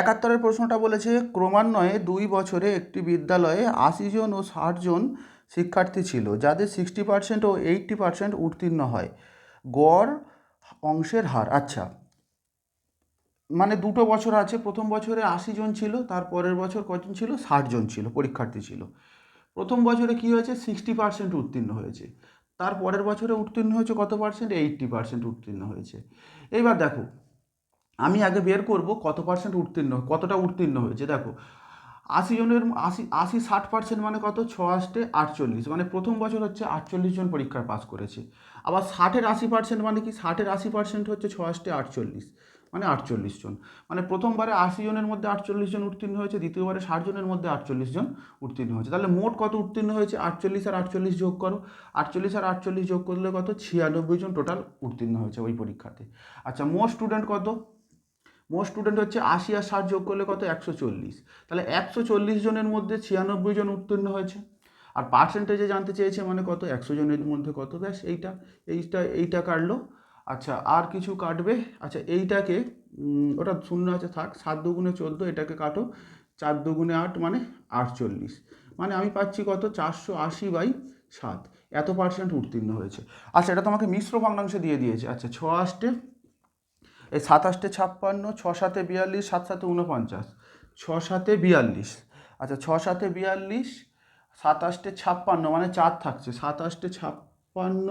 একাত্তরের প্রশ্নটা বলেছে, ক্রমান্বয়ে দুই বছরে একটি বিদ্যালয়ে আশি জন ও ষাট জন শিক্ষার্থী ছিল, যাদের সিক্সটি পার্সেন্ট ও এইট্টি পার্সেন্ট উত্তীর্ণ হয়। গড় অংশের হার আচ্ছা। মানে দুটো বছর আছে, প্রথম বছরে আশি জন ছিল তার পরের বছর কজন ছিল? ষাট জন ছিল, পরীক্ষার্থী ছিল। প্রথম বছরে কী হয়েছে? সিক্সটি পার্সেন্ট উত্তীর্ণ হয়েছে। তার পরের বছরে উত্তীর্ণ হয়েছে কত পার্সেন্ট এইট্টি পার্সেন্ট উত্তীর্ণ হয়েছে। এইবার দেখো আমি আগে বের করব কত পার্সেন্ট উত্তীর্ণ কতটা উত্তীর্ণ হয়েছে দেখো, আশি জনের, আশি আশি ষাট পার্সেন্ট মানে কত? ছ আষ্টে আটচল্লিশ মানে প্রথম বছর হচ্ছে আটচল্লিশ জন পরীক্ষায় পাস করেছে। আবার ষাটের আশি পার্সেন্ট মানে কি? ষাটের আশি পার্সেন্ট হচ্ছে ছ আষ্টে আটচল্লিশ মানে আটচল্লিশ জন। মানে প্রথমবারে আশি জনের মধ্যে আটচল্লিশ জন উত্তীর্ণ হয়েছে, দ্বিতীয়বারে ষাট জনের মধ্যে আটচল্লিশ জন উত্তীর্ণ হয়েছে। তাহলে মোট কত উত্তীর্ণ হয়েছে? আটচল্লিশ আর আটচল্লিশ যোগ করো। আটচল্লিশ আর আটচল্লিশ যোগ করলে কত? ছিয়ানব্বই জন টোটাল উত্তীর্ণ হয়েছে ওই পরীক্ষাতে। আচ্ছা মোট স্টুডেন্ট কত? মোট স্টুডেন্ট হচ্ছে আশি আর ষাট যোগ করলে কত? একশো চল্লিশ। তাহলে একশো চল্লিশ জনের মধ্যে ছিয়ানব্বই জন উত্তীর্ণ হয়েছে। আর পার্সেন্টেজে জানতে চেয়েছে মানে কত? একশো জনের মধ্যে কত? ব্যাস, এইটা এইটা এইটা কাটলো। আচ্ছা আর কিছু কাটবে? আচ্ছা এইটাকে ওটা শূন্য আছে, থাক, সাত দুগুণে চোদ্দ, এটাকে কাটো। চার দুগুণে আট মানে আটচল্লিশ। মানে আমি পাচ্ছি কত? চারশো আশি বাই সাত। এত পার্সেন্ট উত্তীর্ণ হয়েছে। আচ্ছা এটা তোমাকে মিশ্র ভগ্নাংশে দিয়ে দিয়েছে। আচ্ছা ছ আষ্টে এই সাতাশটে ছাপ্পান্ন ছ সাতে বিয়াল্লিশ সাত সাতে উনপঞ্চাশ ছ সাতে বিয়াল্লিশ। আচ্ছা ছ সাতে বিয়াল্লিশ, সাতাশটে ছাপ্পান্ন মানে চার থাকছে। সাতাশটে ছাপ্পান্ন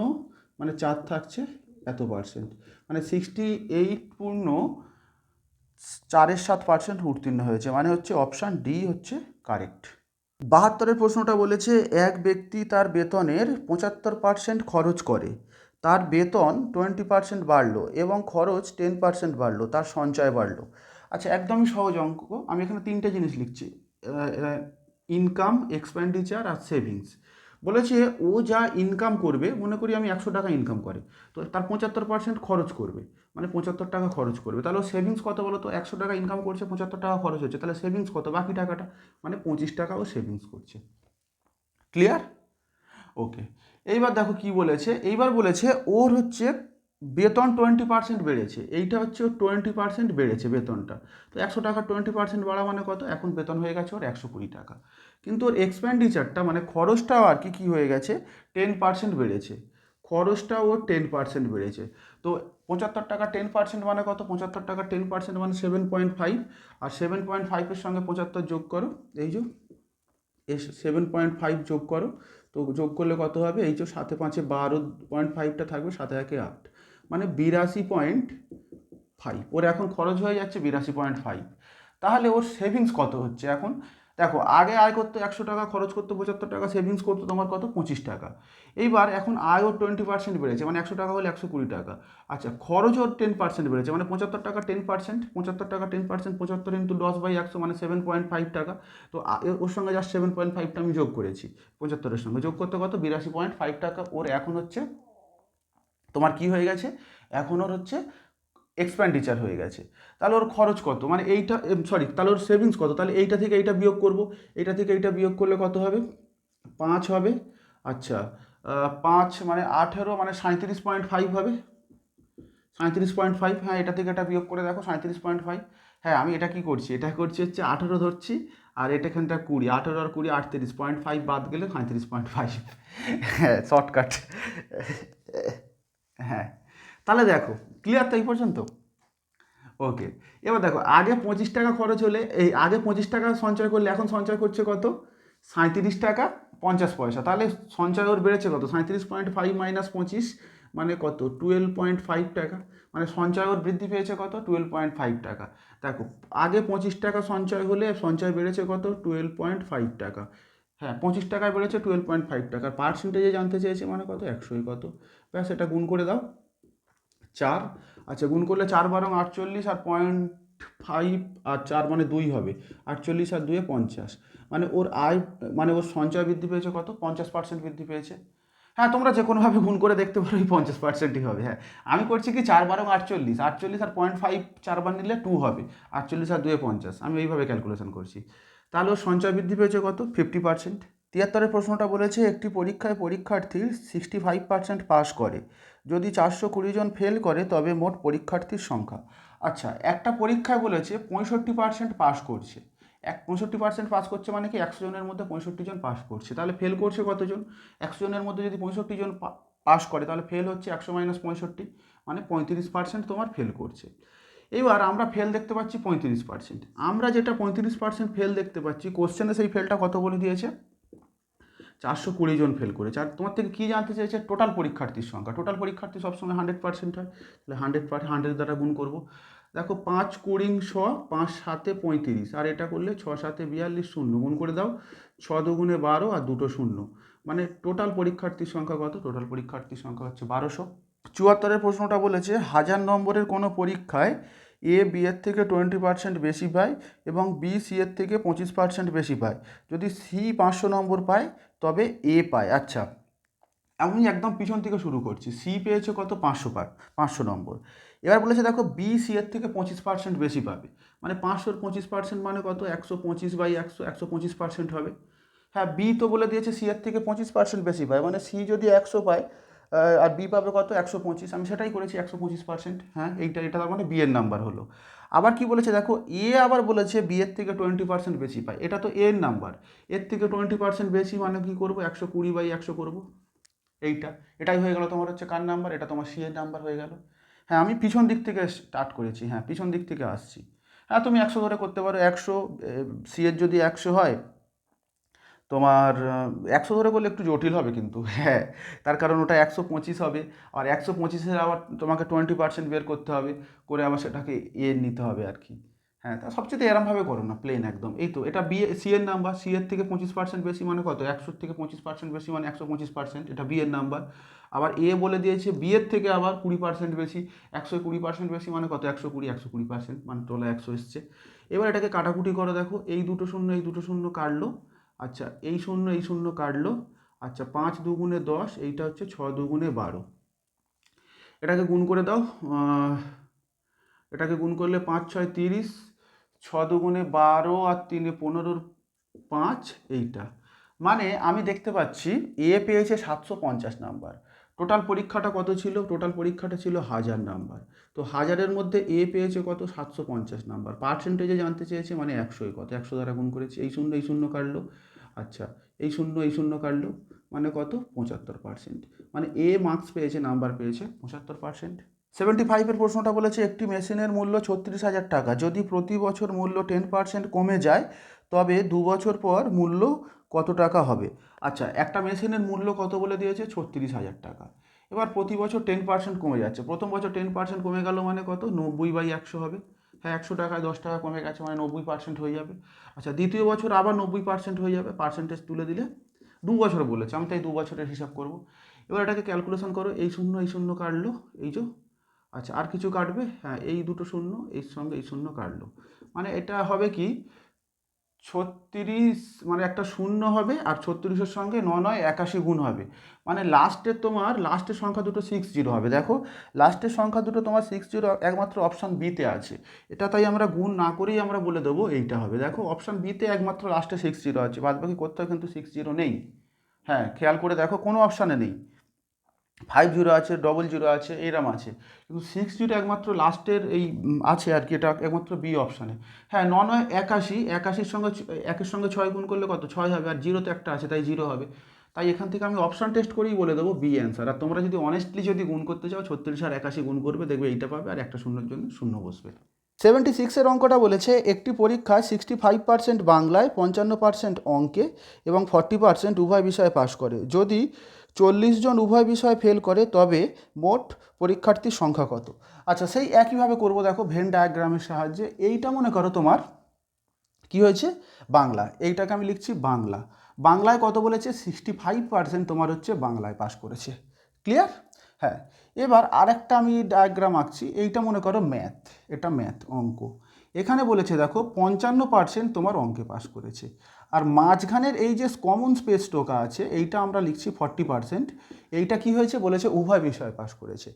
মানে চার থাকছে, এত পার্সেন্ট মানে সিক্সটি এইট পূর্ণ, চারের সাত পার্সেন্ট উত্তীর্ণ হয়েছে। মানে হচ্ছে অপশান ডি হচ্ছে কারেক্ট বাহাত্তরের প্রশ্নটা বলেছে, এক ব্যক্তি তার বেতনের পঁচাত্তর পার্সেন্ট খরচ করে। তার বেতন টোয়েন্টি পার্সেন্ট বাড়লো এবং খরচ টেন পার্সেন্ট বাড়লো, তার সঞ্চয় বাড়লো। আচ্ছা একদমই সহজ অঙ্ক আমি এখানে তিনটে জিনিস লিখছি। ইনকাম এক্সপেন্ডিচার আর সেভিংস বলেছে, ও যা ইনকাম করবে, মনে করি আমি একশো টাকা ইনকাম করে, তো তার পঁচাত্তর পার্সেন্ট খরচ করবে মানে পঁচাত্তর টাকা খরচ করবে। তাহলে সেভিংস কত বলো তো একশো টাকা ইনকাম করছে, পঁচাত্তর টাকা খরচ হচ্ছে। তাহলে সেভিংস কত? বাকি টাকাটা মানে পঁচিশ টাকা ও সেভিংস করছে। ক্লিয়ার ওকে এইবার দেখো কি বলেছে, এইবার বলেছে ওর হচ্ছে বেতন টোয়েন্টি পার্সেন্ট বেড়েছে, এইটা হচ্ছে ওর টোয়েন্টি পার্সেন্ট বেড়েছে বেতনটা। তো একশো টাকা টোয়েন্টি পার্সেন্ট বাড়া মানে কত? এখন বেতন হয়ে গেছে ওর একশো কুড়ি টাকা। কিন্তু ওর এক্সপেন্ডিচারটা মানে খরচটাও আর কি, কী হয়ে গেছে? টেন পার্সেন্ট বেড়েছে। খরচটাও ওর টেন পার্সেন্ট বেড়েছে। তো পঁচাত্তর টাকা টেন পার্সেন্ট মানে কত? পঁচাত্তর টাকা টেন পার্সেন্ট মানে সেভেন পয়েন্ট ফাইভ আর সেভেন পয়েন্ট ফাইভের সঙ্গে পঁচাত্তর যোগ করো, এই যে এ সেভেন পয়েন্ট ফাইভ যোগ করো, তো যোগ করলে কত হবে? এই যে সাথে পাঁচে বারো পয়েন্ট ফাইভটা থাকবে সাথে একে আট। মানে বিরাশি পয়েন্ট ফাইভ ওর এখন খরচ হয়ে যাচ্ছে বিরাশি পয়েন্ট ফাইভ তাহলে ওর সেভিংস কত হচ্ছে এখন? দেখো, আগে আয় করতো একশো টাকা, খরচ করতো পঁচাত্তর টাকা সেভিংস করতো তোমার কত? পঁচিশ টাকা। এইবার এখন আয় ওর টোয়েন্টি পার্সেন্ট বেড়েছে মানে একশো টাকা হলে একশো কুড়ি টাকা। আচ্ছা খরচ ওর টেন পার্সেন্ট বেড়েছে মানে পঁচাত্তর টাকা টেন পার্সেন্ট পঁচাত্তর টাকা টেন পার্সেন্ট পঁচাত্তর ইন্টু দশ বাই একশো মানে সেভেন পয়েন্ট ফাইভ টাকা। তো ওর সঙ্গে জাস্ট সেভেন পয়েন্ট ফাইভটা আমি যোগ করেছি, পঁচাত্তরের সঙ্গে। যোগ করতে কত? বিরাশি পয়েন্ট ফাইভ টাকা। ওর এখন হচ্ছে, তোমার কি হয়ে গেছে? এখন ওর হচ্ছে এক্সপেন্ডিচার হয়ে গেছে। তাহলে ওর খরচ কত? মানে এইটা সরি তাহলে ওর সেভিংস কত? তাহলে এইটা থেকে এইটা বিয়োগ করব। এইটা থেকে এইটা বিয়োগ করলে কত হবে? পাঁচ হবে। আচ্ছা পাঁচ মানে আঠেরো মানে সাঁত্রিশ পয়েন্ট ফাইভ হবে। সাঁত্রিশ পয়েন্ট ফাইভ হ্যাঁ এটা থেকে এটা বিয়োগ করে দেখো সাঁত্রিশ পয়েন্ট ফাইভ হ্যাঁ আমি এটা কি করছি? এটা করছি হচ্ছে আঠেরো ধরছি, আর এটা এখানটা কুড়ি। আঠেরো আর কুড়ি, আটত্রিশ পয়েন্ট ফাইভ বাদ গেলে সাঁত্রিশ পয়েন্ট ফাইভ হ্যাঁ শর্টকাট হ্যাঁ। তাহলে দেখো ক্লিয়ার তো এই পর্যন্ত? ওকে এবার দেখো, আগে পঁচিশ টাকা খরচ হলে, এই আগে পঁচিশ টাকা সঞ্চয় করলে এখন সঞ্চয় করছে কত? সাঁত্রিশ টাকা পঞ্চাশ পয়সা, তাহলে সঞ্চয় ওর বেড়েছে কত? সাঁত্রিশ পয়েন্ট ফাইভ মাইনাস পঁচিশ মানে কত? টুয়েলভ পয়েন্ট ফাইভ টাকা মানে সঞ্চয় ওর বৃদ্ধি পেয়েছে কত? টুয়েলভ পয়েন্ট ফাইভ টাকা। দেখো, আগে পঁচিশ টাকা সঞ্চয় হলে সঞ্চয় বেড়েছে কত? টুয়েলভ পয়েন্ট ফাইভ টাকা। হ্যাঁ পঁচিশ টাকায় বেড়েছে টুয়েলভ পয়েন্ট ফাইভ টাকা। পার্সেন্টেজে জানতে চেয়েছে মানে কত? একশোই কত। ব্যাস, এটা গুণ করে দাও। চার। আচ্ছা গুণ করলে চার বারং আটচল্লিশ আর পয়েন্ট ফাইভ আর চার মানে দুই হবে। আটচল্লিশ আর দুয়ে পঞ্চাশ। মানে ওর আয় মানে ওর সঞ্চয় বৃদ্ধি পেয়েছে কত? পঞ্চাশ পার্সেন্ট বৃদ্ধি পেয়েছে। হ্যাঁ তোমরা যে কোনোভাবে গুণ করে দেখতে পারো এই পঞ্চাশ পার্সেন্টই হবে হ্যাঁ। আমি করছি কি চার বারং আটচল্লিশ। আটচল্লিশ আর পয়েন্ট ফাইভ চারবার নিলে টু হবে। আটচল্লিশ আর দুয়ে পঞ্চাশ। আমি এইভাবে ক্যালকুলেশন করছি। তাহলে ওর সঞ্চয় বৃদ্ধি পেয়েছে কত? ফিফটি পার্সেন্ট তিয়াত্তরের প্রশ্নটা বলেছে, একটি পরীক্ষায় পরীক্ষার্থীর সিক্সটি ফাইভ পার্সেন্ট পাস করে। যদি চারশো কুড়ি জন ফেল করে, তবে মোট পরীক্ষার্থীর সংখ্যা। আচ্ছা একটা পরীক্ষায় বলেছে পঁয়ষট্টি পার্সেন্ট পাস করছে। এক পঁয়ষট্টি পার্সেন্ট পাস করছে মানে কি একশো জনের মধ্যে পঁয়ষট্টি জন পাস করছে? তাহলে ফেল করছে কতজন? একশো জনের মধ্যে যদি পঁয়ষট্টি জন পাস করে, তাহলে ফেল হচ্ছে একশো মাইনাস পঁয়ষট্টি মানে পঁয়ত্রিশ পার্সেন্ট তোমার ফেল করছে। এবার আমরা ফেল দেখতে পাচ্ছি পঁয়ত্রিশ পার্সেন্ট আমরা যেটা পঁয়ত্রিশ পার্সেন্ট ফেল দেখতে পাচ্ছি কোশ্চেনে সেই ফেলটা কত বলে দিয়েছে? চারশো কুড়ি জন ফেল করেছে। আর তোমার থেকে কী জানতে চাইছে? টোটাল পরীক্ষার্থীর সংখ্যা। টোটাল পরীক্ষার্থী সবসময় হান্ড্রেড পার্সেন্ট হয়। তাহলে হান্ড্রেড পার্সেন্ট হান্ড্রেড দ্বারা গুণ করব। দেখো পাঁচ কুড়ি ছ পাঁচ সাতে পঁয়ত্রিশ। আর এটা করলে ছ সাতে বিয়াল্লিশ শূন্য। গুণ করে দাও, ছ দুগুণে বারো আর দুটো শূন্য। মানে টোটাল পরীক্ষার্থীর সংখ্যা কত? টোটাল পরীক্ষার্থীর সংখ্যা হচ্ছে বারোশো। চুয়াত্তরের প্রশ্নটা বলেছে, হাজার নম্বরের কোনো পরীক্ষায় এ বি এর থেকে টোয়েন্টি পার্সেন্ট বেশি পায় এবং বি সি এর থেকে পঁচিশ পার্সেন্ট বেশি পায়। যদি সি পাঁচশো নম্বর পায় তবে এ পায় আচ্ছা। আমি একদম পিছন থেকে শুরু করছি। সি পেয়েছে কত? পাঁচশো পার, পাঁচশো নম্বর। এবার বলেছে, দেখো বি সি এর থেকে পঁচিশ পার্সেন্ট বেশি পাবে। মানে পাঁচশোর পঁচিশ পার্সেন্ট মানে কত? একশো পঁচিশ বাই একশো একশো পঁচিশ পার্সেন্ট হবে। হ্যাঁ বি তো বলে দিয়েছে সি এর থেকে পঁচিশ পার্সেন্ট বেশি পায়। মানে সি যদি একশো পায় আর বি পাবে কত? একশো পঁচিশ। আমি সেটাই করেছি, একশো পঁচিশ পার্সেন্ট হ্যাঁ এইটা, এটা তার মানে বি এর নাম্বার হলো। আবার কি বলেছে দেখো এ আবার বলেছে বি এর থেকে টোয়েন্টি পার্সেন্ট বেশি পায়। এটা তো এর নাম্বার এর থেকে টোয়েন্টি পার্সেন্ট বেশি মানে কী করব? একশো কুড়ি বাই একশো করব। এইটা। এটাই হয়ে গেলো তোমার হচ্ছে কার নাম্বার এটা তোমার সি এর নাম্বার হয়ে গেল। হ্যাঁ আমি পিছন দিক থেকে স্টার্ট করেছি। হ্যাঁ পিছন দিক থেকে আসছি। হ্যাঁ তুমি একশো ধরে করতে পারো। একশো সি এর যদি একশো হয় তোমার একশো ধরে করলে একটু জটিল হবে কিন্তু হ্যাঁ তার কারণ ওটা একশো পঁচিশ হবে, আর একশো পঁচিশের আবার তোমাকে টোয়েন্টি পার্সেন্ট বের করতে হবে, করে আবার সেটাকে এ নিতে হবে আর কি হ্যাঁ তা সবচেয়ে এরমভাবে করো না প্লেন একদম, এই তো, এটা বি সি এর নাম্বার সি এর থেকে পঁচিশ পার্সেন্ট বেশি মানে কত একশোর থেকে পঁচিশ পার্সেন্ট বেশি মানে একশো পঁচিশ পার্সেন্ট এটা বি এর নাম্বার আবার এ বলে দিয়েছে বি এর থেকে আবার কুড়ি পার্সেন্ট বেশি, একশো কুড়ি পার্সেন্ট বেশি মানে কত, একশো কুড়ি একশো কুড়ি পার্সেন্ট মানে তোলা একশো এসছে, এবার এটাকে কাটাকুটি করো দেখো, এই দুটো শূন্য, এই দুটো শূন্য কাটলো আচ্ছা এই শূন্য এই শূন্য কাটলো। আচ্ছা পাঁচ দুগুণে দশ, এইটা হচ্ছে ছ দুগুণে বারো। এটাকে গুণ করে দাও এটাকে গুণ করলে পাঁচ, ছয়, তিরিশ ছ দুগুণে বারো আর তিনে পনেরোর পাঁচ, এইটা। মানে আমি দেখতে পাচ্ছি, এ পেয়েছে সাতশো পঞ্চাশ নাম্বার। টোটাল পরীক্ষাটা কত ছিল? টোটাল পরীক্ষাটা ছিল হাজার নাম্বার তো হাজারের মধ্যে এ পেয়েছে কত? সাতশো পঞ্চাশ নাম্বার পার্সেন্টেজে জানতে চেয়েছে মানে একশোই কত? একশো দ্বারা গুণ করেছে। এই শূন্য এই শূন্য কাটলো। আচ্ছা এই শূন্য এই শূন্য কাটলো মানে কত? পঁচাত্তর পার্সেন্ট মানে এ মার্কস পেয়েছে নাম্বার পেয়েছে, পঁচাত্তর পার্সেন্ট সেভেন্টি ফাইভের প্রশ্নটা বলেছে, একটি মেশিনের মূল্য ছত্রিশ হাজার টাকা। যদি প্রতি বছর মূল্য টেন পার্সেন্ট কমে যায়, তবে দু বছর পর মূল্য কত টাকা হবে? আচ্ছা একটা মেশিনের মূল্য কত বলে দিয়েছে? ছত্রিশ হাজার টাকা। এবার প্রতি বছর টেন পার্সেন্ট কমে যাচ্ছে। প্রথম বছর টেন পার্সেন্ট কমে গেল মানে কত? নব্বই বাই একশো হবে। হ্যাঁ একশো টাকায় দশ টাকা কমে গেছে মানে নব্বই পার্সেন্ট হয়ে যাবে। আচ্ছা দ্বিতীয় বছর আবার নব্বই পার্সেন্ট হয়ে যাবে। পার্সেন্টেজ তুলে দিলে দু বছর বলেছে। আমি তাই দু বছরের হিসাব করব। এবার এটাকে ক্যালকুলেশন করো। এই শূন্য এই শূন্য কাটলো। এই যে আচ্ছা আর কিছু কাটবে? হ্যাঁ এই দুটো শূন্য, এর সঙ্গে এই শূন্য কাটলো। মানে এটা হবে কি? ছত্রিশ মানে একটা শূন্য হবে আর ছত্রিশের সঙ্গে ন নয়, একাশি গুণ হবে। মানে লাস্টের তোমার লাস্টের সংখ্যা দুটো সিক্স জিরো হবে। দেখো লাস্টের সংখ্যা দুটো তোমার সিক্স জিরো একমাত্র অপশান বিতে আছে। এটা তাই আমরা গুণ না করেই আমরা বলে দেবো এইটা হবে। দেখো অপশান বিতে একমাত্র লাস্টে সিক্স জিরো আছে। বাদ বাকি কোথাও কিন্তু সিক্স জিরো নেই। হ্যাঁ খেয়াল করে দেখো, কোনো অপশানে নেই। ফাইভ জিরো আছে ডবল জিরো আছে, এরম আছে। কিন্তু সিক্স জিরো একমাত্র লাস্টের এই আছে আর কি, এটা একমাত্র বি অপশানে হ্যাঁ ন নয়, একাশি, একাশির সঙ্গে একের সঙ্গে ছয় গুণ করলে কত? ছয় হবে, আর জিরো তো একটা আছে, তাই জিরো হবে। তাই এখান থেকে আমি অপশান টেস্ট করেই বলে দেবো বি অ্যান্সার আর তোমরা যদি অনেস্টলি যদি গুণ করতে চাও, ছত্রিশ আর একাশি গুণ করবে, দেখবে এইটা পাবে আর একটা শূন্যের জন্য শূন্য বসবে। সেভেন্টি সিক্সের অঙ্কটা বলেছে, একটি পরীক্ষায় সিক্সটি ফাইভ পার্সেন্ট বাংলায়, পঞ্চান্ন পার্সেন্ট অঙ্কে এবং ফর্টি পার্সেন্ট উভয় বিষয়ে পাশ করে। যদি চল্লিশ জন উভয় বিষয়ে ফেল করে, তবে মোট পরীক্ষার্থীর সংখ্যা কত? আচ্ছা সেই একইভাবে করব দেখো ভেন ডায়াগ্রামের সাহায্যে। এইটা মনে করো তোমার, কি হয়েছে? বাংলা। এইটাকে আমি লিখছি বাংলা। বাংলায় কত বলেছে? সিক্সটি ফাইভ পার্সেন্ট তোমার হচ্ছে বাংলায় পাস করেছে। ক্লিয়ার হ্যাঁ। এবার আরেকটা আমি ডায়াগ্রাম আঁকছি। এইটা মনে করো ম্যাথ এটা ম্যাথ অঙ্ক। এখানে বলেছে দেখো, পঞ্চান্ন পার্সেন্ট তোমার অঙ্কে পাস করেছে। আর মাঝখানের এই যে কমন স্পেস টোকা আছে, এইটা আমরা লিখছি ফর্টি পার্সেন্ট এইটা কি হয়েছে বলেছে, উভয় বিষয়ে পাশ করেছে।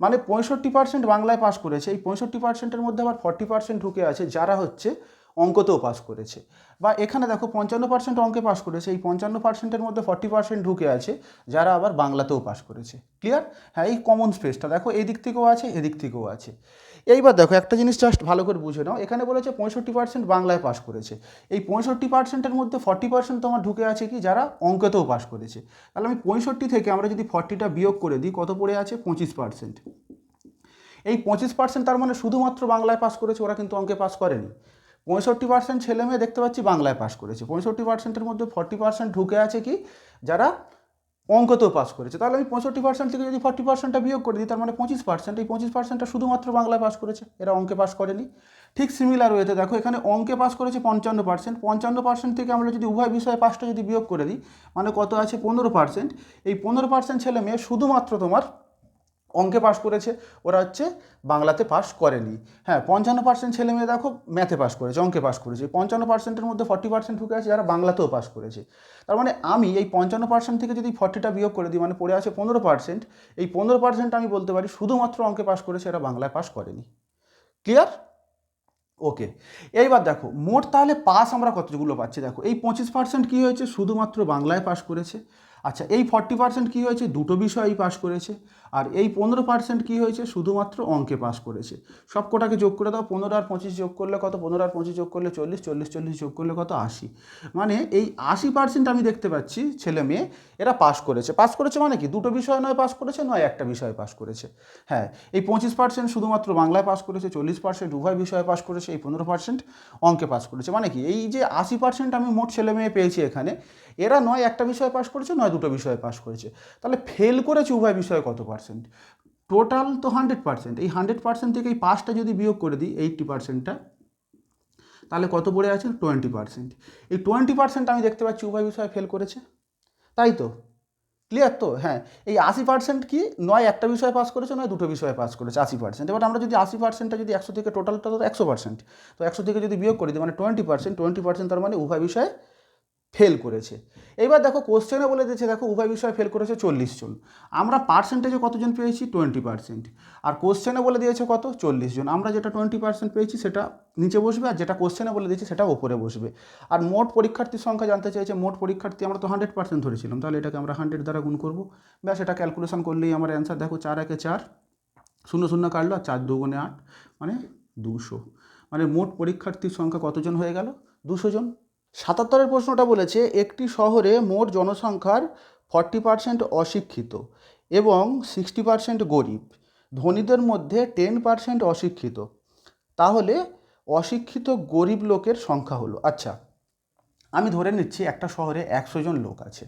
মানে পঁয়ষট্টি পার্সেন্ট বাংলায় পাশ করেছে, এই পঁয়ষট্টি পার্সেন্টের মধ্যে আবার ফর্টি পার্সেন্ট ঢুকে আছে, যারা হচ্ছে অঙ্কতেও পাস করেছে। বা এখানে দেখো পঞ্চান্ন পার্সেন্ট অঙ্কে পাস করেছে, এই পঞ্চান্ন পার্সেন্টের মধ্যে ফর্টি পার্সেন্ট ঢুকে আছে, যারা আবার বাংলাতেও পাস করেছে। ক্লিয়ার হ্যাঁ এই কমন স্পেসটা দেখো, এদিক থেকেও আছে, এদিক থেকেও আছে। এইবার দেখো, একটা জিনিস জাস্ট ভালো করে বুঝে নাও। এখানে বলেছে পঁয়ষট্টি পার্সেন্ট বাংলায় পাশ করেছে। এই পঁয়ষট্টি পার্সেন্টের মধ্যে ফর্টি পার্সেন্ট তোমার ঢুকে আছে কি? যারা অঙ্কতেও পাস করেছে। তাহলে আমি পঁয়ষট্টি থেকে আমরা যদি ফর্টিটা বিয়োগ করে দিই, কত পড়ে আছে? পঁচিশ পার্সেন্ট এই পঁচিশ পার্সেন্ট তার মানে শুধুমাত্র বাংলায় পাস করেছে, ওরা কিন্তু অঙ্কে পাস করেনি। পঁয়ষট্টি পার্সেন্ট ছেলে মেয়ে দেখতে পাচ্ছি বাংলায় পাস করেছে। পঁয়ষট্টি পার্সেন্টের মধ্যে ফর্টি পার্সেন্ট ঢুকে আছে কি? যারা অঙ্কতেও পাস করেছে। তাহলে আমি পঁয়ষট্টি পার্সেন্ট থেকে যদি ফর্টি পার্সেন্টটা বিয়োগ করে দিই, তার মানে পঁচিশ পার্সেন্ট এই পঁচিশ পার্সেন্টটা শুধুমাত্র বাংলায় পাস করেছে। এরা অঙ্কে পাস করেনি। ঠিক সিমিলার ওয়েতে দেখো, এখানে অঙ্কে পাস করেছে পঞ্চান্ন পার্সেন্ট পঞ্চান্ন পার্সেন্ট থেকে আমরা যদি উভয় বিষয়ে পাসটা যদি বিয়োগ করে দিই মানে কত আছে? পনেরো পার্সেন্ট এই পনেরো পার্সেন্ট ছেলে মেয়ে শুধুমাত্র তোমার অঙ্কে পাশ করেছে, ওরা হচ্ছে বাংলাতে পাশ করেনি। হ্যাঁ পঞ্চান্ন পার্সেন্ট ছেলে মেয়ে দেখো ম্যাথে পাস করেছে, অঙ্কে পাশ করেছে। পঞ্চান্ন পার্সেন্টের মধ্যে ফর্টি পার্সেন্ট ঢুকে আছে যারা বাংলাতেও পাশ করেছে। তার মানে আমি এই পঞ্চান্ন পার্সেন্ট থেকে যদি ফর্টিটা বিয়োগ করে দিই মানে পড়ে আছে পনেরো পার্সেন্ট এই পনেরো পার্সেন্ট আমি বলতে পারি শুধুমাত্র অঙ্কে পাশ করেছে, এরা বাংলায় পাশ করেনি। ক্লিয়ার ওকে এইবার দেখো, মোট তাহলে পাস আমরা কতগুলো পাচ্ছি? দেখো, এই পঁচিশ পার্সেন্ট কী হয়েছে? শুধুমাত্র বাংলায় পাশ করেছে। আচ্ছা এই ফর্টি পার্সেন্ট কী হয়েছে? দুটো বিষয়ই পাশ করেছে। আর এই পনেরো পার্সেন্ট কী হয়েছে? শুধুমাত্র অঙ্কে পাস করেছে। সব কটাকে যোগ করে দাও, পনেরো আর পঁচিশ যোগ করলে কত? পনেরো আর পঁচিশ যোগ করলে চল্লিশ চল্লিশ চল্লিশ যোগ করলে কত? আশি। মানে এই আশি পার্সেন্ট আমি দেখতে পাচ্ছি ছেলে মেয়ে, এরা পাস করেছে। পাস করেছে মানে কি? দুটো বিষয় নয় পাস করেছে, নয় একটা বিষয়ে পাস করেছে। হ্যাঁ এই পঁচিশ পার্সেন্ট শুধুমাত্র বাংলায় পাস করেছে, চল্লিশ পার্সেন্ট উভয় বিষয়ে পাস করেছে, এই পনেরো পার্সেন্ট অঙ্কে পাস করেছে। মানে কি? এই যে আশি পার্সেন্ট আমি মোট ছেলে মেয়ে পেয়েছি এখানে, এরা নয় একটা বিষয়ে পাস করেছে, নয় দুটো বিষয়ে পাস করেছে। তাহলে ফেল করেছে উভয় বিষয়ে কত পার্সেন্ট? টোটাল তো হান্ড্রেড পার্সেন্ট এই হান্ড্রেড পার্সেন্ট থেকে এই পাঁচটা যদি বিয়োগ করে দিই এইটটি পার্সেন্টটা তাহলে কত পড়ে আছে? টোয়েন্টি পার্সেন্ট এই টোয়েন্টি পার্সেন্ট আমি দেখতে পাচ্ছি উভয় বিষয়ে ফেল করেছে। তাই তো? ক্লিয়ার তো? হ্যাঁ। এই আশি পার্সেন্ট কি? নয় একটা বিষয়ে পাস করেছে, নয় দুটো বিষয়ে পাস করেছে, আশি পার্সেন্ট এবার আমরা যদি আশি পার্সেন্টটা যদি একশো থেকে টোটালটা তো একশো পার্সেন্ট তো একশো থেকে যদি বিয়োগ করে দিই মানে টোয়েন্টি পার্সেন্ট টোয়েন্টি পার্সেন্ট তার মানে উভয় বিষয়ে ফেল করেছে। এবার দেখো কোশ্চেনে বলে দিয়েছে, দেখো উভয় বিষয়ে ফেল করেছে চল্লিশ জন। আমরা পার্সেন্টেজে কতজন পেয়েছি? টোয়েন্টি পার্সেন্ট আর কোশ্চেনে বলে দিয়েছে কত? চল্লিশ জন। আমরা যেটা টোয়েন্টি পার্সেন্ট পেয়েছি সেটা নিচে বসবে, আর যেটা কোশ্চেনে বলে দিয়েছে সেটা ওপরে বসবে। আর মোট পরীক্ষার্থীর সংখ্যা জানতে চাইছে, মোট পরীক্ষার্থী আমরা তো হান্ড্রেড পার্সেন্ট ধরেছিলাম। তাহলে এটাকে আমরা হান্ড্রেড দ্বারা গুণ করব। ব্যাস, এটা ক্যালকুলেশন করলেই আমার অ্যান্সার দেখো চার একে চার, শূন্য শূন্য কাটলো আর চার দুগুণে আট মানে দুশো। মানে মোট পরীক্ষার্থীর সংখ্যা কতজন হয়ে গেল? দুশো জন। সাতাত্তরের প্রশ্নটা বলেছে, একটি শহরে মোট জনসংখ্যার ফর্টি পার্সেন্ট অশিক্ষিত এবং সিক্সটি পার্সেন্ট গরিব। ধনীদের মধ্যে টেন পার্সেন্ট অশিক্ষিত। তাহলে অশিক্ষিত গরিব লোকের সংখ্যা হলো। আচ্ছা আমি ধরে নিচ্ছি একটা শহরে একশো জন লোক আছে।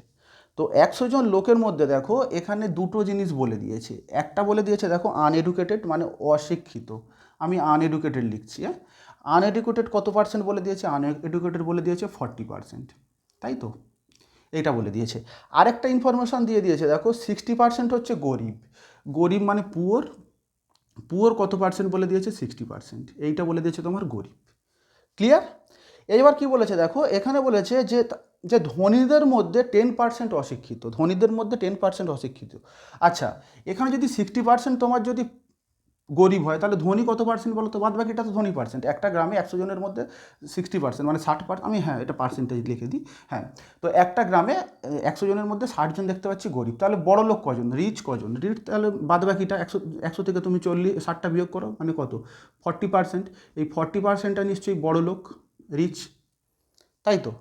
তো একশো জন লোকের মধ্যে দেখো, এখানে দুটো জিনিস বলে দিয়েছে। একটা বলে দিয়েছে, দেখো আনএডুকেটেড মানে অশিক্ষিত। আমি আনএডুকেটেড লিখছি হ্যাঁ? আনএডুকেটেড কত পার্সেন্ট বলে দিয়েছে? আনএডুকেটেড বলে দিয়েছে ফর্টি পার্সেন্ট তাই তো? এইটা বলে দিয়েছে। আরেকটা ইনফরমেশান দিয়ে দিয়েছে, দেখো সিক্সটি পার্সেন্ট হচ্ছে গরিব। গরিব মানে পুয়োর পুয়োর কত পার্সেন্ট বলে দিয়েছে? সিক্সটি পার্সেন্ট এইটা বলে দিয়েছে তোমার গরিব। ক্লিয়ার এইবার কি বলেছে, দেখো, এখানে বলেছে যে যে ধনীদের মধ্যে টেন পার্সেন্ট অশিক্ষিত। ধনীদের মধ্যে টেন পার্সেন্ট অশিক্ষিত। আচ্ছা এখানে যদি সিক্সটি পার্সেন্ট তোমার যদি গরিব হয়, তাহলে ধনী কত পার্সেন্ট বলো তো বাদ বাকিটা তো ধনী পার্সেন্ট একটা গ্রামে একশো জনের মধ্যে সিক্সটি পার্সেন্ট মানে ষাট পার্সেন্ট আমি হ্যাঁ এটা পার্সেন্টেজ লিখে দিই হ্যাঁ। তো একটা গ্রামে একশো জনের মধ্যে ষাট জন দেখতে পাচ্ছি গরিব। তাহলে বড় লোক কজন? রিচ কজন? রিচ তাহলে বাদ বাকিটা একশো একশো থেকে তুমি চল্লিশ, ষাটটা বিয়োগ করো মানে কত? ফর্টি পার্সেন্ট এই ফর্টি পার্সেন্টটা নিশ্চয়ই বড় লোক রিচ তাই তো?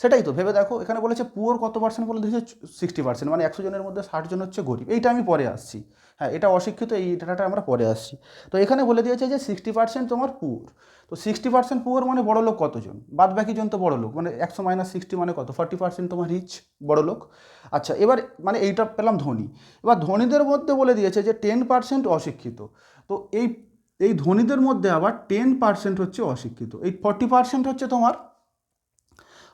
সেটাই তো, ভেবে দেখো, এখানে বলেছে পুয়োর কত পার্সেন্ট বলে দিয়েছে? সিক্সটি পার্সেন্ট মানে একশো জনের মধ্যে ষাট জন হচ্ছে গরিব। এইটা আমি পরে আসছি। হ্যাঁ এটা অশিক্ষিত, এই ডাটাটা আমরা পরে আসছি। তো এখানে বলে দিয়েছে যে সিক্সটি পার্সেন্ট তোমার পুয়োর। তো সিক্সটি পার্সেন্ট পুয়োর মানে বড় লোক কতজন? বাদ বাকি জন তো বড় লোক মানে একশো মাইনাস সিক্সটি মানে কত? ফর্টি পার্সেন্ট তোমার রিচ বড় লোক। আচ্ছা এবার মানে এইটা পেলাম ধনী। এবার ধনীদের মধ্যে বলে দিয়েছে যে টেন পার্সেন্ট অশিক্ষিত। তো এই এই ধনীদের মধ্যে আবার টেন পার্সেন্ট হচ্ছে অশিক্ষিত। এই ফর্টি পার্সেন্ট হচ্ছে তোমার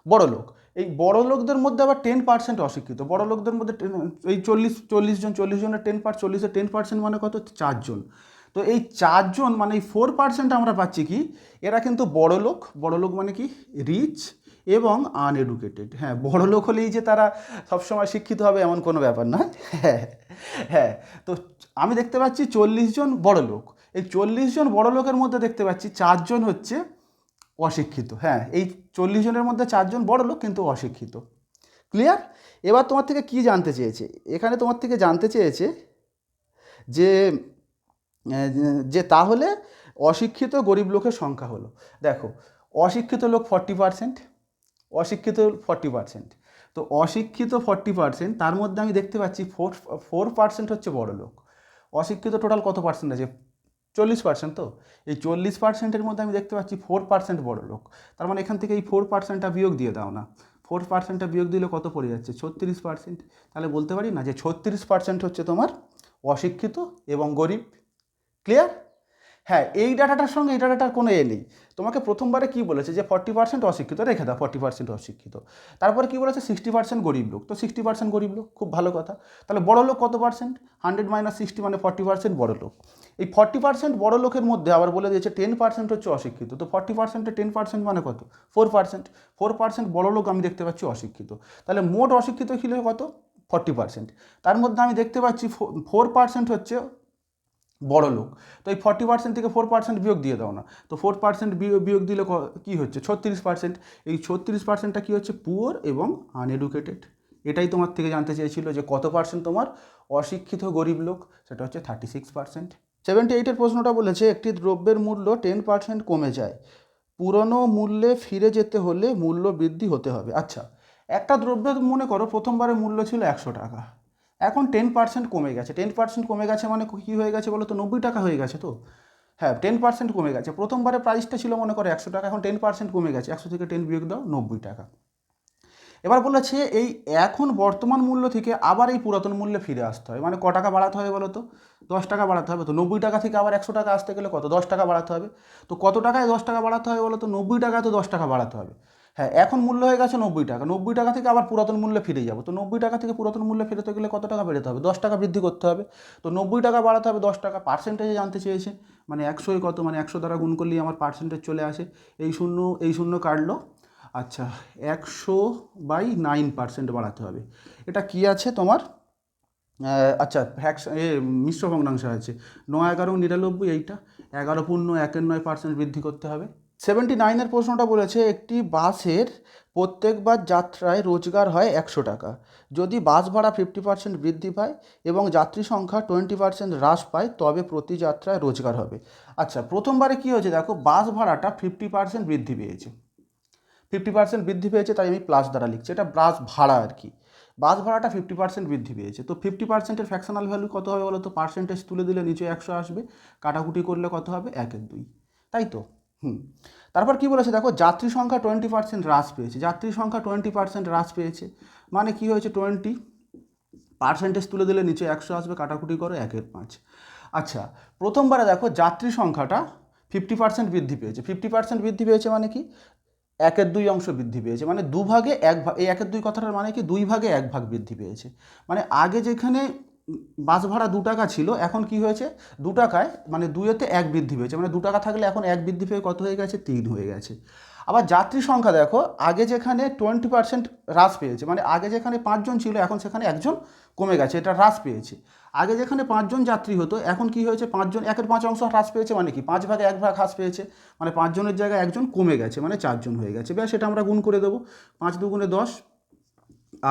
বড় লোক এই বড় লোকদের মধ্যে আবার টেন পার্সেন্ট অশিক্ষিত। বড় লোকদের মধ্যে এই চল্লিশ চল্লিশ জন, চল্লিশ জনের টেন পার্ট চল্লিশের টেন পার্সেন্ট মানে কত? চারজন তো এই চারজন মানে এই ফোর পার্সেন্ট আমরা পাচ্ছি কি? এরা কিন্তু বড় লোক বড় লোক মানে কি? রিচ এবং আনএডুকেটেড হ্যাঁ বড় লোক হলেই যে তারা সবসময় শিক্ষিত হবে এমন কোনো ব্যাপার নয় হ্যাঁ হ্যাঁ। তো আমি দেখতে পাচ্ছি চল্লিশ জন বড় লোক এই চল্লিশ জন বড় লোকের মধ্যে দেখতে পাচ্ছি চারজন হচ্ছে অশিক্ষিত। হ্যাঁ এই চল্লিশ জনের মধ্যে চারজন বড় লোক কিন্তু অশিক্ষিত। ক্লিয়ার এবার তোমার থেকে কি জানতে চেয়েছে? এখানে তোমার থেকে জানতে চেয়েছে যে যে তাহলে অশিক্ষিত গরিব লোকের সংখ্যা হলো। দেখো, অশিক্ষিত লোক ফর্টি পার্সেন্ট অশিক্ষিত ফর্টি পার্সেন্ট তো অশিক্ষিত ফর্টি পার্সেন্ট তার মধ্যে আমি দেখতে পাচ্ছি ফোর ফোর পার্সেন্ট হচ্ছে বড় লোক। অশিক্ষিত টোটাল কত পার্সেন্ট আছে? চল্লিশ পার্সেন্ট তো। এই চল্লিশ পার্সেন্টের মধ্যে আমি দেখতে পাচ্ছি ফোর পার্সেন্ট বড় লোক। তার মানে এখান থেকে এই ফোর পার্সেন্টটা বিয়োগ দিয়ে দাও না। ফোর পার্সেন্টটা বিয়োগ দিলে কত পড়ে যাচ্ছে? ছত্রিশ পার্সেন্ট তাহলে বলতে পারি না যে ছত্রিশ পার্সেন্ট হচ্ছে তোমার অশিক্ষিত এবং গরিব। ক্লিয়ার হ্যাঁ এই ডাটাটার সঙ্গে এই ডাটাটার কোনো এ নেই। তোমাকে প্রথমবারে কি বলেছে যে ফর্টি পার্সেন্ট অশিক্ষিত, রেখে দাও ফর্টি পার্সেন্ট অশিক্ষিত। তারপরে কি বলেছে? সিক্সটি পার্সেন্ট গরিব লোক। তো সিক্সটি পার্সেন্ট গরিব লোক, খুব ভালো কথা। তাহলে বড় লোক কত পার্সেন্ট হান্ড্রেড মাইনাস সিক্সটি মানে ফর্টি পার্সেন্ট বড় লোক। এই ফর্টি পার্সেন্ট বড় লোকের মধ্যে আবার বলে দিয়েছে টেন পার্সেন্ট হচ্ছে অশিক্ষিত। তো ফর্টি পার্সেন্টে টেন পার্সেন্ট মানে কত? ফোর পার্সেন্ট ফোর পার্সেন্ট বড় লোক আমি দেখতে পাচ্ছি অশিক্ষিত। তাহলে মোট অশিক্ষিত ছিল কত? ফর্টি পার্সেন্ট তার মধ্যে আমি দেখতে পাচ্ছি ফোর পার্সেন্ট হচ্ছে বড় লোক। তো এই ফর্টি পার্সেন্ট থেকে ফোর পার্সেন্ট বিয়োগ দিয়ে দাও না। তো ফোর পার্সেন্ট বিয়োগ দিলে কী হচ্ছে? ছত্রিশ পার্সেন্ট এই ছত্রিশ পার্সেন্টটা কী হচ্ছে? পুয়ার এবং আনএডুকেটেড এটাই তোমার থেকে জানতে চেয়েছিল যে কত পার্সেন্ট তোমার অশিক্ষিত গরিব লোক? সেটা হচ্ছে থার্টি সিক্স পার্সেন্ট সেভেন্টি এইটের প্রশ্নটা বলেছে, একটি দ্রব্যের মূল্য টেন পার্সেন্ট কমে যায়। পুরনো মূল্যে ফিরে যেতে হলে মূল্য বৃদ্ধি হতে হবে। আচ্ছা একটা দ্রব্যের মনে করো প্রথমবারের মূল্য ছিল একশো টাকা। এখন টেন পার্সেন্ট কমে গেছে। টেন পার্সেন্ট কমে গেছে মানে কী হয়ে গেছে বলো তো? নব্বই টাকা হয়ে গেছে তো? হ্যাঁ টেন পার্সেন্ট কমে গেছে। প্রথমবারে প্রাইসটা ছিল মনে করো একশো টাকা, এখন টেন পার্সেন্ট কমে গেছে। একশো থেকে টেন বিয়োগ দাও, নব্বই টাকা। এবার বলেছে এই এখন বর্তমান মূল্য থেকে আবার এই পুরাতন মূল্যে ফিরে আসতে হয়। মানে ক টাকা বাড়াতে হবে বলো তো? দশ টাকা বাড়াতে হবে তো। নব্বই টাকা থেকে আবার একশো টাকা আসতে গেলে কত? দশ টাকা বাড়াতে হবে। তো কত টাকায় দশ টাকা বাড়াতে হবে বলো তো? নব্বই টাকায় তো দশ টাকা বাড়াতে হবে। হ্যাঁ এখন মূল্য হয়ে গেছে নব্বই টাকা। নব্বই টাকা থেকে আবার পুরাতন মূল্যে ফিরে যাব। তো নব্বই টাকা থেকে পুরাতন মূল্যে ফিরতে গেলে কত টাকা বেরোতে হবে? দশ টাকা বৃদ্ধি করতে হবে। তো নব্বই টাকা বাড়াতে হবে, দশ টাকা পার্সেন্টেজে জানতে চেয়েছে। মানে একশোই কত? মানে একশো দ্বারা গুণ করলেই আমার পার্সেন্টেজ চলে আসে। এই শূন্য এই শূন্য কাটলো। আচ্ছা একশো বাই নাইন পার্সেন্ট বাড়াতে হবে। এটা কি আছে তোমার? আচ্ছা ভ্যাক্স এ, মিশ্র ভগ্নাংশ আছে। নয় এগারো নিরানব্বই এইটা, এগারো পূর্ণ একের নয় পার্সেন্ট বৃদ্ধি করতে হবে। সেভেন্টি নাইনের প্রশ্নটা বলেছে, একটি বাসের প্রত্যেকবার যাত্রায় রোজগার হয় একশো টাকা। যদি বাস ভাড়া ফিফটি পার্সেন্ট বৃদ্ধি পায় এবং যাত্রী সংখ্যা টোয়েন্টি পার্সেন্ট হ্রাস পায়, তবে প্রতি যাত্রায় রোজগার হবে। আচ্ছা প্রথমবারে কী হয়েছে দেখো, বাস ভাড়াটা ফিফটি পার্সেন্ট বৃদ্ধি পেয়েছে। ফিফটি পার্সেন্ট বৃদ্ধি পেয়েছে, তাই আমি প্লাস দ্বারা লিখছি। এটা বাস ভাড়া আর কি। বাস ভাড়াটা ফিফটি পার্সেন্ট বৃদ্ধি পেয়েছে। তো ফিফটি পার্সেন্টের ফ্যাকশনাল ভ্যালু কত হবে বলো তো পার্সেন্টেজ তুলে দিলে নিচে একশো আসবে। কাটাকুটি করলে কত হবে? এক এক দুই। তাই তো? হুম। তারপর কী বলেছে? দেখো, যাত্রী সংখ্যা টোয়েন্টি পার্সেন্ট হ্রাস পেয়েছে। যাত্রী সংখ্যা টোয়েন্টি পার্সেন্ট হ্রাস পেয়েছে। মানে কী হয়েছে? টোয়েন্টি পার্সেন্টেজ তুলে দিলে নিচে একশো আসবে। কাটাকুটি করো একের পাঁচ। আচ্ছা প্রথমবারে দেখো, যাত্রী সংখ্যাটা ফিফটি পার্সেন্ট বৃদ্ধি পেয়েছে। ফিফটি পার্সেন্ট বৃদ্ধি পেয়েছে মানে কি? একের দুই অংশ বৃদ্ধি পেয়েছে। মানে দুভাগে এক ভাগ এই একের দুই কথাটার মানে কি? দুই ভাগে এক ভাগ বৃদ্ধি পেয়েছে। মানে আগে যেখানে বাস ভাড়া দু টাকা ছিল, এখন কি হয়েছে? দু টাকায় মানে দুইয়েতে এক বৃদ্ধি পেয়েছে। মানে দু টাকা থাকলে এখন এক বৃদ্ধি পেয়ে কত হয়ে গেছে? তিন হয়ে গেছে। আবার যাত্রী সংখ্যা দেখো, আগে যেখানে টোয়েন্টি পার্সেন্ট হ্রাস পেয়েছে মানে আগে যেখানে পাঁচজন ছিল, এখন সেখানে একজন কমে গেছে, এটা হ্রাস পেয়েছে। আগে যেখানে পাঁচজন যাত্রী হতো, এখন কি হয়েছে, পাঁচজন, একের পাঁচ অংশ হ্রাস পেয়েছে মানে কি, পাঁচ ভাগে এক ভাগ হ্রাস পেয়েছে মানে পাঁচজনের জায়গায় একজন কমে গেছে মানে চারজন হয়ে গেছে। ব্যাস সেটা আমরা গুণ করে দেবো, পাঁচ দুগুণে দশ,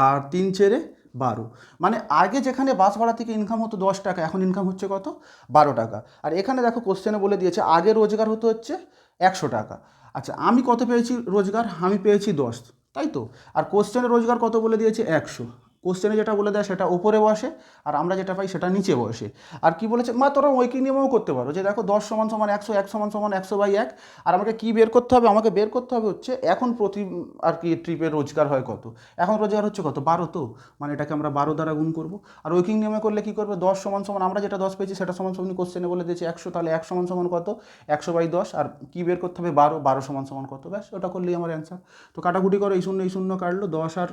আর তিন চেরে বারো। মানে আগে যেখানে বাস ভাড়া থেকে ইনকাম হতো দশ টাকা, এখন ইনকাম হচ্ছে কত? বারো টাকা। আর এখানে দেখো কোশ্চেনে বলে দিয়েছে, আগে রোজগার হতো হচ্ছে একশো টাকা। আচ্ছা আমি কত পেয়েছি? রোজগার? আমি পেয়েছি দশ। তাই তো? আর কোশ্চেনে রোজগার কত বলে দিয়েছে? একশো। কোশ্চেনে যেটা বলে দেয় সেটা ওপরে বসে, আর আমরা যেটা পাই সেটা নিচে বসে। আর কি বলেছে? মা, তোরা ওইকিং নিয়মেও করতে পারো যে দেখো দশ সমান সমান একশো, এক সমান সমান একশো বাই এক, আর আমাকে কী বের করতে হবে? আমাকে বের করতে হবে হচ্ছে এখন প্রতি, আর কি ট্রিপে রোজগার হয় কত? এখন রোজগার হচ্ছে কত? বারো তো মানে এটাকে আমরা বারো দ্বারা গুণ করব। আর ওইকিং নিয়মে করলে কী করবে? দশ সমান সমান, আমরা যেটা দশ পেয়েছি সেটা সমান সমান কোশ্চেনে বলে দিয়েছে একশো, তাহলে এক সমান সমান কত? একশো বাই দশ, আর কী বের করতে হবে? বারো বারো সমান সমান কত? ব্যাস, ওটা করলেই আমার অ্যান্সার তো কাটাকুটি করো, এই শূন্য এই শূন্য কাটলো, দশ আর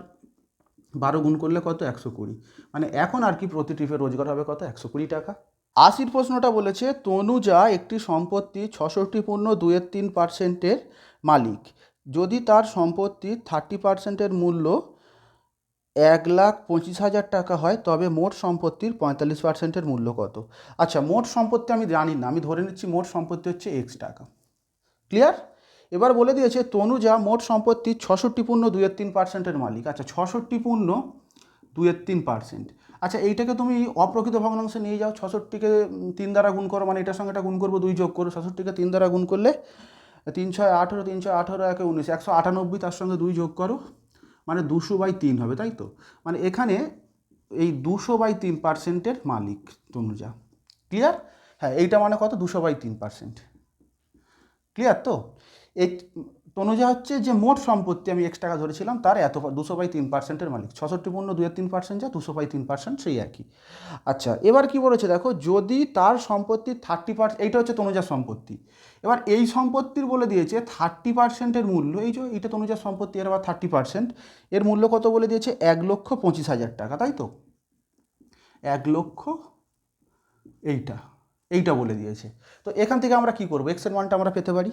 বারো গুণ করলে কত? একশো কুড়ি। মানে এখন আর কি প্রতি ট্রিপে রোজগার হবে কত? একশো কুড়ি টাকা। আশির প্রশ্নটা বলেছে, তনুজা একটি সম্পত্তি ছষট্টি পূর্ণ দুয়ের তিন পার্সেন্টের মালিক। যদি তার সম্পত্তি থার্টি পার্সেন্টের মূল্য এক লাখ পঁচিশ হাজার টাকা হয়, তবে মোট সম্পত্তির পঁয়তাল্লিশ পার্সেন্টের মূল্য কত? আচ্ছা মোট সম্পত্তি আমি জানি না, আমি ধরে নিচ্ছি মোট সম্পত্তি হচ্ছে এক্স টাকা। ক্লিয়ার এবার বলে দিয়েছে, তনুজা মোট সম্পত্তির ছষট্টি পূর্ণ দুয়ের তিন পার্সেন্টের মালিক। আচ্ছা ছষট্টি পূর্ণ দুয়ের তিন পার্সেন্ট আচ্ছা এইটাকে তুমি অপ্রকৃত ভগ্নাংশে নিয়ে যাও, ছষট্টিকে তিন দ্বারা গুণ করো মানে এটার সঙ্গে এটা গুণ করব, দুই যোগ করো, ছষট্টিকে তিন দ্বারা গুণ করলে তিন ছয় আঠেরো, তিন ছয় আঠেরো, একে উনিশ, একশো আটানব্বই, তার সঙ্গে দুই যোগ করো মানে দুশো বাই তিন হবে, তাই তো? মানে এখানে এই দুশো বাই তিন পার্সেন্টের মালিক তনুজা। ক্লিয়ার হ্যাঁ এইটা মানে কত? দুশো বাই তিন পার্সেন্ট ক্লিয়ার তো? এই তনুজা হচ্ছে যে মোট সম্পত্তি, আমি এক্স টাকা ধরেছিলাম, তার এত দুশো বাই তিন পার্সেন্টের মালিক। ছষট্টি পূর্ণ দুয়ের তিন পার্সেন্ট যা, দুশো বাই তিন পার্সেন্ট সেই একই। আচ্ছা এবার কি বলেছে দেখো, যদি তার সম্পত্তির থার্টি পার্সেন্ট এইটা হচ্ছে তনুজার সম্পত্তি। এবার এই সম্পত্তির বলে দিয়েছে থার্টি পার্সেন্টের মূল্য, এই যে এইটা তনুজার সম্পত্তি, এর আবার থার্টি পার্সেন্ট এর মূল্য কত বলে দিয়েছে? এক লক্ষ পঁচিশ হাজার টাকা, তাই তো? এক লক্ষ এইটা এইটা বলে দিয়েছে। তো এখান থেকে আমরা কি করব? এক্সের মানটা আমরা পেতে পারি?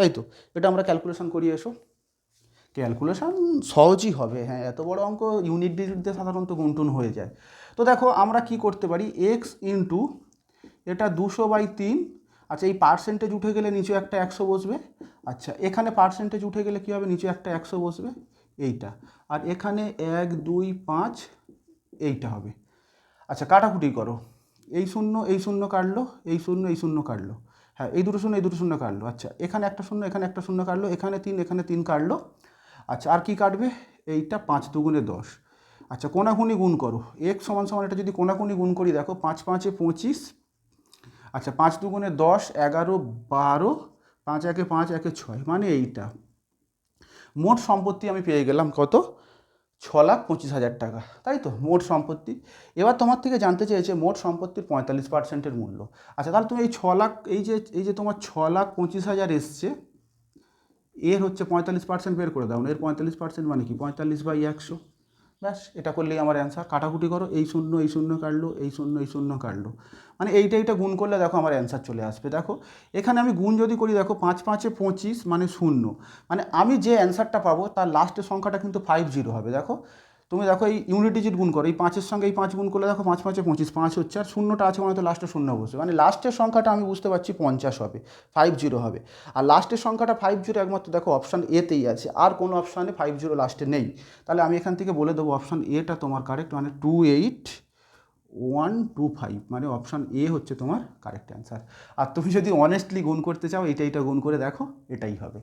তাই তো? এটা আমরা ক্যালকুলেশন করি এসো। ক্যালকুলেশন সহজই হবে হ্যাঁ এত বড় অঙ্ক ইউনিট ডিজিটতে সাধারণত গুনটুন হয়ে যায়। তো দেখো, আমরা কি করতে পারি? এক্স ইন্টু এটা দুশো বাই তিন আচ্ছা এই পার্সেন্টেজ উঠে গেলে নিচে একটা একশো বসবে। আচ্ছা এখানে পার্সেন্টেজ উঠে গেলে কী হবে? নিচে একটা একশো বসবে, এইটা। আর এখানে এক, দুই, পাঁচ, এইটা হবে। আচ্ছা কাটাকুটি করো। এই শূন্য এই শূন্য কাটলো, এই শূন্য এই শূন্য কাটলো। হ্যাঁ এই দুটো শূন্য, এই দুটো শূন্য কাটলো। আচ্ছা এখানে একটা শূন্য, এখানে একটা শূন্য কাটলো, এখানে তিন এখানে তিন কাটলো। আচ্ছা আর কি কাটবে? এইটা পাঁচ দুগুণে দশ। আচ্ছা কোনাকুনি গুণ করো। এক সমান সমান এটা যদি কোনাকুনি গুণ করি, দেখো, পাঁচ পাঁচে পঁচিশ। আচ্ছা পাঁচ দুগুণে দশ, এগারো, বারো, পাঁচ একে পাঁচ, একে ছয় মানে এইটা। মোট সম্পত্তি আমি পেয়ে গেলাম কত? ছ লাখ পঁচিশ হাজার টাকা, তাই তো? মোট সম্পত্তি। এবার তোমার থেকে জানতে চেয়েছে মোট সম্পত্তির পঁয়তাল্লিশ পার্সেন্টের মূল্য। আচ্ছা তাহলে তুমি এই ছ লাখ এই যে এই যে তোমার ছ লাখ পঁচিশ হাজার এসছে, এর হচ্ছে পঁয়তাল্লিশ পার্সেন্ট বের করে দাও এর পঁয়তাল্লিশ পার্সেন্ট মানে কি? পঁয়তাল্লিশ বাই একশো। ব্যাস, এটা করলেই আমার অ্যান্সার কাটাকুটি করো, এই শূন্য এই শূন্য কাটলো, এই শূন্য এই শূন্য কাটলো। মানে এইটা এইটা গুণ করলে দেখো আমার অ্যান্সার চলে আসবে। দেখো, এখানে আমি গুণ যদি করি, দেখো পাঁচ, পাঁচে পঁচিশ মানে শূন্য। মানে আমি যে অ্যান্সারটা পাবো, তার লাস্টের সংখ্যাটা কিন্তু ফাইভ জিরো হবে। দেখো তুমি দেখো এই ইউনিট ডিজিট গুণ করো, এই পাঁচের সঙ্গে এই পাঁচ গুণ করলে দেখো পাঁচ পাঁচে পঁচিশ, পাঁচ হচ্ছে, আর শূন্যটা আছে মানে তো লাস্টে শূন্য বসবে। মানে লাস্টের সংখ্যাটা আমি বুঝতে পারছি পঞ্চাশ হবে ফাইভ জিরো হবে। আর লাস্টের সংখ্যাটা ফাইভ জিরো একমাত্র দেখো অপশান এতেই আছে, আর কোনো অপশানে ফাইভ জিরো লাস্টে নেই। তাহলে আমি এখান থেকে বলে দেবো অপশান এটা তোমার কারেক্ট মানে two eight one two five মানে অপশান এ হচ্ছে তোমার কারেক্ট অ্যান্সার আর তুমি যদি অনেস্টলি গুণ করতে চাও এটা এটা গুণ করে দেখো, এটাই হবে।